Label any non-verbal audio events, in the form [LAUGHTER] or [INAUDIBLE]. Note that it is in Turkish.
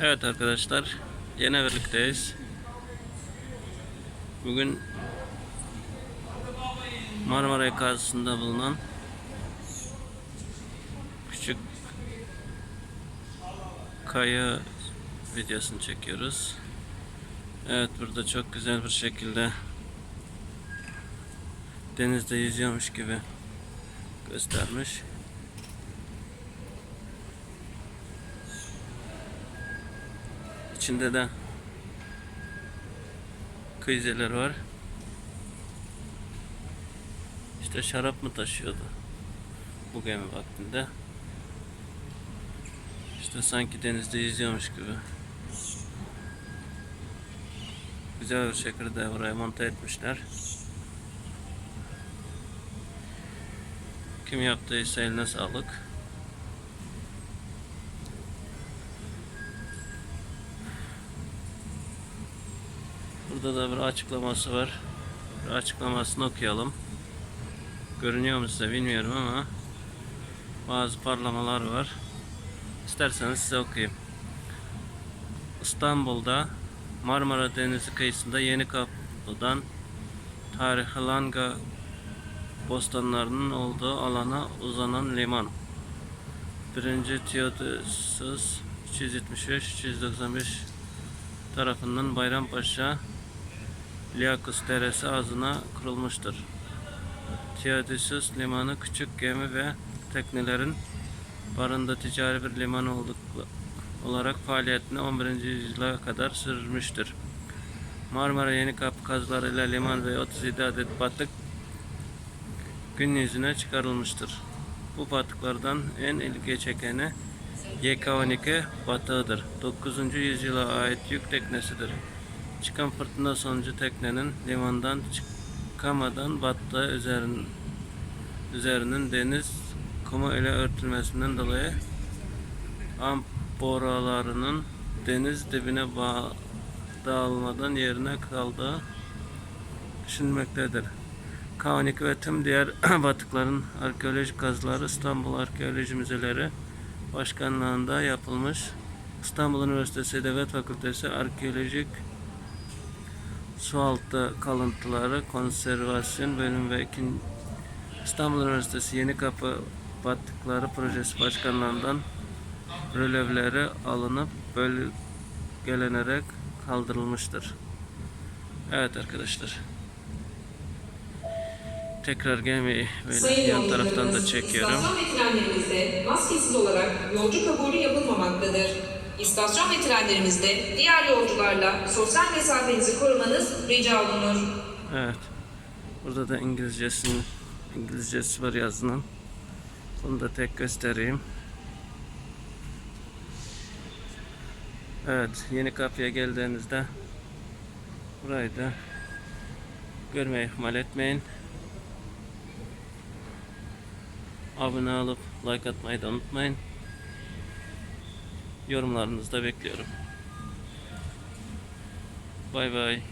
Evet arkadaşlar, yine birlikteyiz. Bugün Marmara yakasında bulunan küçük kaya videosunu çekiyoruz. Evet burada çok güzel bir şekilde denizde yüzüyormuş gibi göstermiş. İçinde de kıyzeler var. İşte şarap mı taşıyordu bu gemi vaktinde. İşte sanki denizde yüzüyormuş gibi. Güzel bir şekilde buraya monte etmişler. Kim yaptıysa eline sağlık. Burada da bir açıklaması var. Bir açıklamasını okuyalım. Görünüyor mu size bilmiyorum ama bazı parlamalar var. İsterseniz size okuyayım. İstanbul'da Marmara Denizi kıyısında Yeni Kapı'dan tarihi Langa bostanlarının olduğu alana uzanan liman. 1. Theodosius 375-395 tarafından Bayrampaşa Liakus Deresi ağzına kurulmuştur. Theodosius limanı küçük gemi ve teknelerin barında ticari bir liman olduk, olarak faaliyetini 11. yüzyıla kadar sürmüştür. Marmara Yeni Kapı kazılarıyla liman ve 37 adet batık gün yüzüne çıkarılmıştır. Bu batıklardan en ilgi çekeni YK12 batığıdır. 9. yüzyıla ait yük teknesidir. Çıkan fırtına sonucu teknenin limandan çıkamadan battığı üzerin, üzerinin deniz kumu ile örtülmesinden dolayı amporalarının deniz dibine bağ, dağılmadan yerine kaldığı düşünülmektedir. K12 ve tüm diğer [CLEARS THROAT] batıkların arkeolojik kazıları İstanbul Arkeoloji Müzeleri Başkanlığında yapılmış. İstanbul Üniversitesi Devlet Fakültesi Arkeolojik Sualtı Kalıntıları Konservasyon Bölümü ve İstanbul Üniversitesi Yeni Kapı Batıkları Projesi Başkanlığından rölevleri alınıp bölgelenerek kaldırılmıştır. Evet arkadaşlar. Tekrar gemiyi böyle yan taraftan da çekiyorum. İstasyon ve trenlerimizde maskesiz olarak yolcu kabulü yapılmamaktadır. İstasyon ve trenlerimizde diğer yolcularla sosyal mesafenizi korumanız rica olunur. Evet. Burada da İngilizcesinin İngilizcesi var yazının. Bunu da tek göstereyim. Evet, yeni kapıya geldiğinizde burayı da görmeyi ihmal etmeyin. Abone olup like atmayı da unutmayın. Yorumlarınızı da bekliyorum. Bay bay.